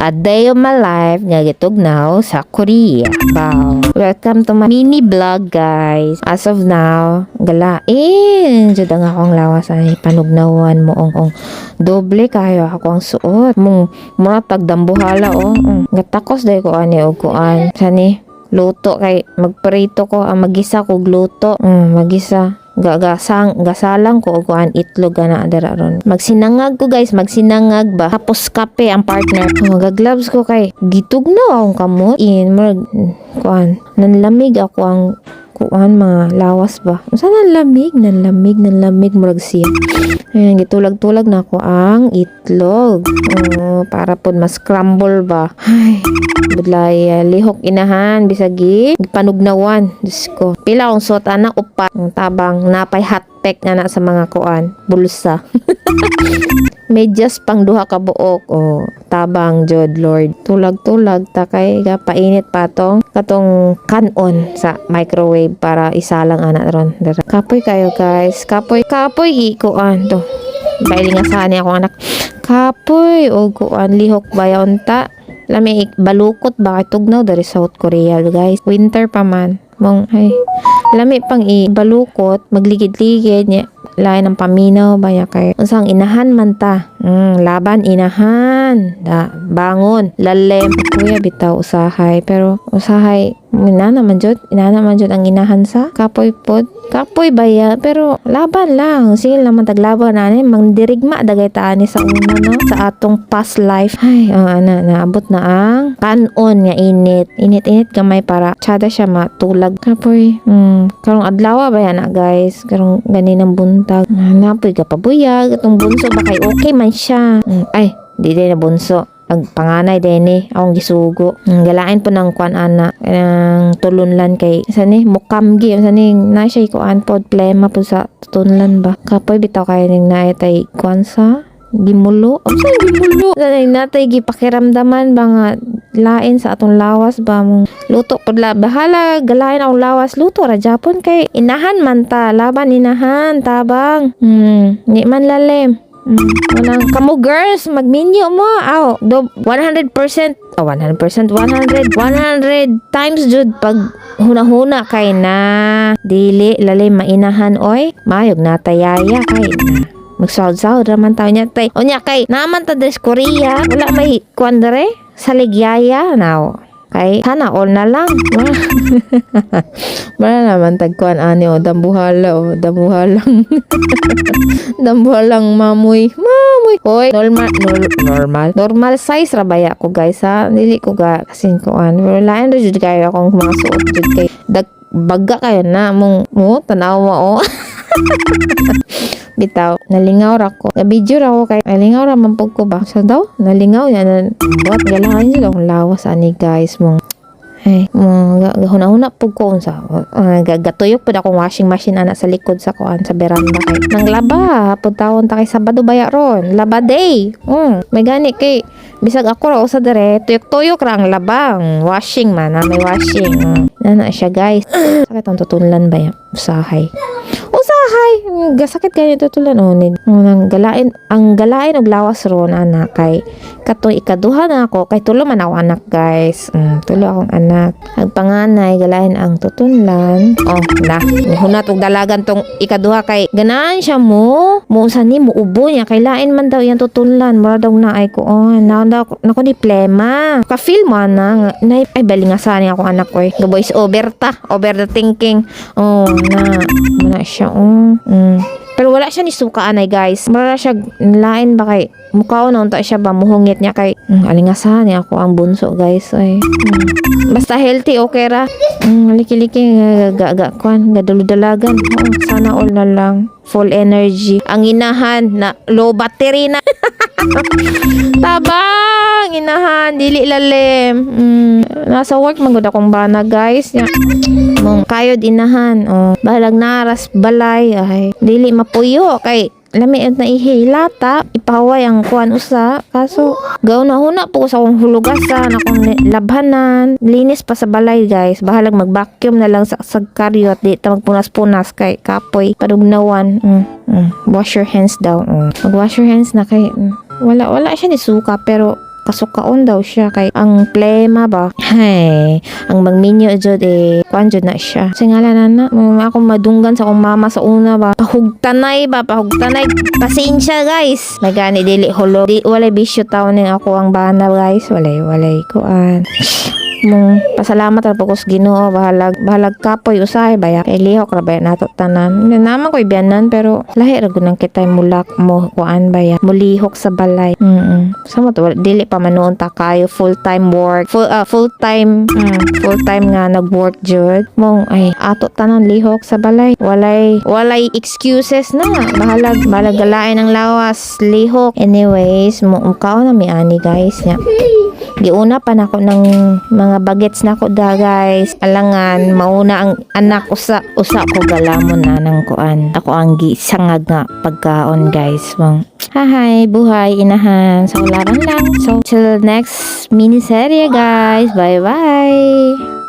A day of my life nga gitugnaw sa Korea. Wow. Welcome to my mini vlog guys. As of now, galain. Jud ang akong lawas ay panugnawan mo ong ong doble kayo ako ang suot. Mong mura tagdambuhala oh. Mm. Gatakos day ko ani og kuan. Sani luto kay magprito ko ang magisa ko luto. Mm, magisa gagasang gasalang ko og kuan itlog ana dira ron. Magsinangag ko guys magsinangag ba? Tapos kape ang partner. Ko gagloves ko kay gitugnaw akong kamot. In murag kuan nanlamig ako ang kuan mga lawas ba? Unsa nanlamig? Nanlamig nanlamig murag siya. Ayan, gitulag-tulag na ako ang itlog. Oh, para pod mas scramble ba. Ay, budlay ah, lihok inahan bisagi panugnawan. Diyos ko. Pila akong suot ana upat. Ang tabang napay hot pack nga na sa mga kuan. Bulsa. Medyas pang duha ka buok. Oh, tabang jod Lord. Tulag-tulag ta kay painit pa tong katong kanon sa microwave para isalang ana ron. Dara. Kapoy kayo guys. Kapoy kapoy ikuan to. Bailing nga sa ako anak. Kapoy o kuan lihok bayaw ta. Lami balukot ba? Tugnaw dari South Korea guys. Winter pa man. Mong ay. Lami pang i balukot magligid-ligid niya lain ang paminaw baya kay unsang inahan man ta? Mm, laban inahan. Da bangon. Lalem. Kuya bitaw usahay. Pero usahay ina naman jud ina naman jud ang inahan sa kapoy pod. Kapoy baya pero laban lang. Sige naman taglaban ani mangdirigma dagay ta ani sa una no? Sa atong past life. Ay oh, ana naabot na ang kanon nga init. Init-init gamay para tsada siya matulag kapoy mm, karong adlaw ba yan na guys? Karong ganinang buntag. Ah, napoy ka pabuyag atong bunso ba kay okay man siya? Mm, ay di na bunso ang panganay din eh, akong gisugo. Galain po ng kwan ana, ng tulunlan kay, isa ni, mukamgi, isa ni, na siya kuan po, plema po sa tulunlan ba. Kapoy bitaw kayo ning na tay kwan sa, gimulo. Ang sa gimulo? Sanay natay gipakiramdaman ba nga lain sa atong lawas ba mong luto pod la bahala galain ang lawas luto ra Japon kay inahan man ta laban inahan tabang hmm ni man lalim Mm. Wanang kamo girls, magminyo mo. Aw, do 100%, oh, 100%, 100, 100 times jud pag hunahuna kay na dili lalim mainahan oy. Mayog na tayaya kay na. Magsahod-sahod raman tayo niya tay. O niya kay naman ta des Korea, wala may kwandre sa ligyaya now. Kay sana all na lang. Wala naman tagkuan ani o dambuhala o dambuhalang dambuhalang mamoy. Mamoy. Hoy, normal nor- normal. Normal size ra baya ko guys ha. Dili ko ga kasi kuan. Pero lain ra jud kayo akong mga suot jud kay dag baga kayo na mong mo tanaw mo o. Bitaw, nalingaw ra ko. Na-video ra ko kay nalingaw ra man pug ko ba. Sa daw, nalingaw yan. Buat galahan jud akong lawas ani guys mong ay, mga gahuna-huna po ko unsa. Uh, gagatuyok po akong washing machine ana sa likod sa kuan sa veranda kay. Nang laba, pud tawon ta kay Sabado baya ron. Laba day. Mm, may gani kay bisag ako ra usa dire tuyok-tuyok ra ang labang. Washing man, na may washing. Mm. Nana siya guys. Sakit ang tutunlan ba yan? Usahay. Usahay! Mm, Gasakit ganito tulan o. Nid. Nang galain, ang galain og lawas ron anak kay katong ikaduha na ako kay tulo man ako anak guys. Mm, tulo akong anak. Ang panganay galain ang tutunlan. Oh, na. Hunat og dalagan tong ikaduha kay ganahan siya mo. Mo sa ni mo ubo niya kay lain man daw yang tutunlan. Mura daw na ay ko on. Na daw nako ni plema. Ka feel mo na na ay balingasan niya akong anak ko. eh. Ga voice over ta. Over the thinking. Oh, na. Muna siya. Oh. Mm. Pero wala siya ni suka anay guys. Mura siya lain ba kay mukha na unta siya ba muhungit niya kay mm, alingasahan niya ako ang bunso guys ay mm. basta healthy okay ra mm, liki-liki ga ga kwan gaduludalagan oh, sana all na lang full energy. Ang inahan na low battery na. Tabang! Inahan dili lalim. Mm, nasa work magud akong bana guys. Ya mong kayod inahan. Oh balag naras balay. Ay dili mapuyo. Kay lami at naihilata ipahaway ang kuan usa kaso gaw na huna po sa akong hulugasan akong labhanan linis pa sa balay guys bahalag mag-vacuum na lang sa sagkaryot di ta magpunas-punas kay kapoy padugnawan mm, mm. wash your hands daw mm. mag wash your hands na kay mm. wala wala siya ni suka pero makasukaon daw siya kay ang plema ba? Hay ang magminyo jud eh kuan jud na siya. Sa ngala na na akong madunggan sa akong mama sa una ba? Pahugtanay ba? Pahugtanay. Pasensya guys. Nagani dili hulo. Di walay bisyo taon ning ako ang bana guys. Walay walay kuan mong pasalamat ra pagkos Ginoo bahalag bahalag kapoy usahay baya kay lihok ra baya nato tanan. Naman ko ibianan pero lahi ra gud kitay mulak mo kuan baya mulihok sa balay. Mm sa mo to dili pa manuon ta kayo full time work full ah, full time mm, full time nga nag work jud. Mong ay ato tanan lihok sa balay. Walay walay excuses na bahalag bahalag galain ang lawas lihok. Anyways mo kaon na mi ani guys nya Giuna pa nako ng mga bagets nako da guys. Alangan mauna ang anak usa usa ko galamon na ng kuan. Ako ang gisangag nga pagkaon guys. Mong Hahay, buhay, inahan. Sa ularan lang. So, till next miniserye guys. Bye-bye.